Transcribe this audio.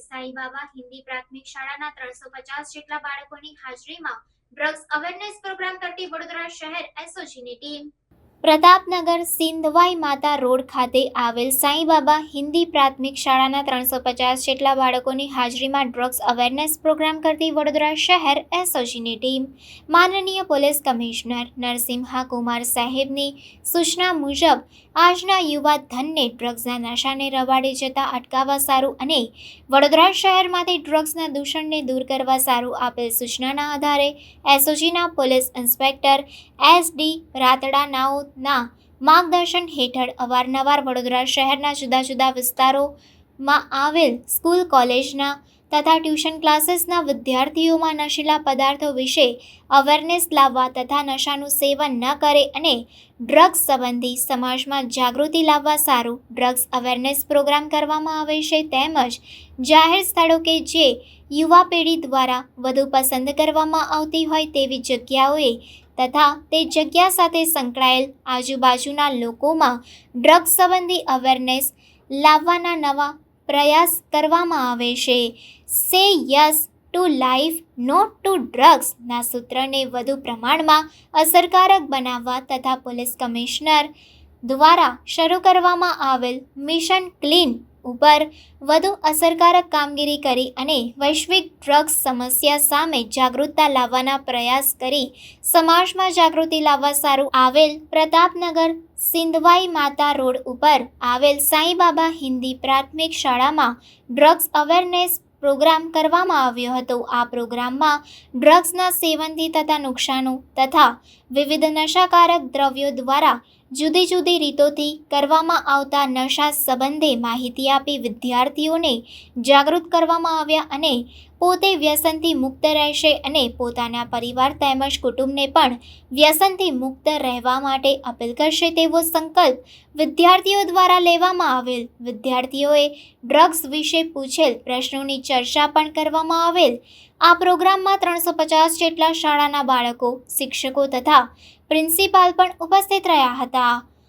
સાઈબાબા હિન્દી પ્રાથમિક શાળાના ત્રણસો પચાસ જેટલા બાળકોની હાજરીમાં ડ્રગ્સ અવેરનેસ પ્રોગ્રામ કરતી વડોદરા શહેર એસઓજીની ટીમ પ્રતાપનગર સિંધવાઈ માતા રોડ ખાતે આવેલ સાંઈબાબા હિન્દી પ્રાથમિક શાળાના ત્રણસો પચાસ જેટલા બાળકોની હાજરીમાં ડ્રગ્સ અવેરનેસ પ્રોગ્રામ કરતી વડોદરા શહેર એસઓજીની ટીમ, માનનીય પોલીસ કમિશનર નરસિંહા કુમાર સાહેબની સૂચના મુજબ, આજના યુવા ધનને ડ્રગ્સના નશાને રવાડે જતા અટકાવવા સારું અને વડોદરા શહેરમાંથી ડ્રગ્સના દૂષણને દૂર કરવા સારું આપેલ સૂચનાના આધારે એસઓજીના police inspector S D Ratda નાઓના માર્ગદર્શન હેઠળ અવારનવાર વડોદરા શહેરના જુદા જુદા વિસ્તારોમાં આવેલ સ્કૂલ, કોલેજના તથા ટ્યુશન ક્લાસીસના વિદ્યાર્થીઓમાં નશીલા પદાર્થો વિશે અવેરનેસ લાવવા તથા નશાનું સેવન ન કરે અને ડ્રગ્સ સંબંધી સમાજમાં જાગૃતિ લાવવા સારું ડ્રગ્સ અવેરનેસ પ્રોગ્રામ કરવામાં આવે છે. તેમજ જાહેર સ્થળો કે જે યુવા પેઢી દ્વારા વધુ પસંદ કરવામાં આવતી હોય તેવી જગ્યાઓએ તથા તે જગ્યા સાથે સંકળાયેલ આજુબાજુના લોકોમાં ડ્રગ્સ સંબંધી અવેરનેસ લાવવાના નવા પ્રયાસ કરવામાં આવે છે. Say yes to life not to ડ્રગ્સના સૂત્રને વધુ પ્રમાણમાં અસરકારક બનાવવા તથા પોલીસ કમિશનર દ્વારા શરૂ કરવામાં આવેલ મિશન ક્લીન ઉપર વધુ અસરકારક કામગીરી કરી અને વૈશ્વિક ડ્રગ્સ સમસ્યા સામે જાગૃતતા લાવવાના પ્રયાસ કરી સમાજમાં જાગૃતિ લાવવા સારું આવેલ પ્રતાપનગર સિંધવાઈ માતા રોડ ઉપર આવેલ સાંઈબાબા હિન્દી પ્રાથમિક શાળામાં ડ્રગ્સ અવેરનેસ પ્રોગ્રામ કરવામાં આવ્યો હતો. આ પ્રોગ્રામમાં ડ્રગ્સના સેવનથી થતા નુકસાનો તથા વિવિધ નશાકારક દ્રવ્યો દ્વારા જુદી જુદી રીતોથી કરવામાં આવતા નશા સંબંધે માહિતી આપી વિદ્યાર્થીઓને જાગૃત કરવામાં આવ્યા અને પોતે વ્યસનથી મુક્ત રહેશે અને પોતાના પરિવાર તેમજ કુટુંબને પણ વ્યસનથી મુક્ત રહેવા માટે અપીલ કરશે તેવો સંકલ્પ વિદ્યાર્થીઓ દ્વારા લેવામાં આવેલ. વિદ્યાર્થીઓએ ડ્રગ્સ વિશે પૂછેલ પ્રશ્નોની ચર્ચા પણ કરવામાં આવેલ. આ પ્રોગ્રામમાં ત્રણસો પચાસ જેટલા શાળાના બાળકો, શિક્ષકો તથા પ્રિન્સિપાલ પણ ઉપસ્થિત રહ્યા હતા.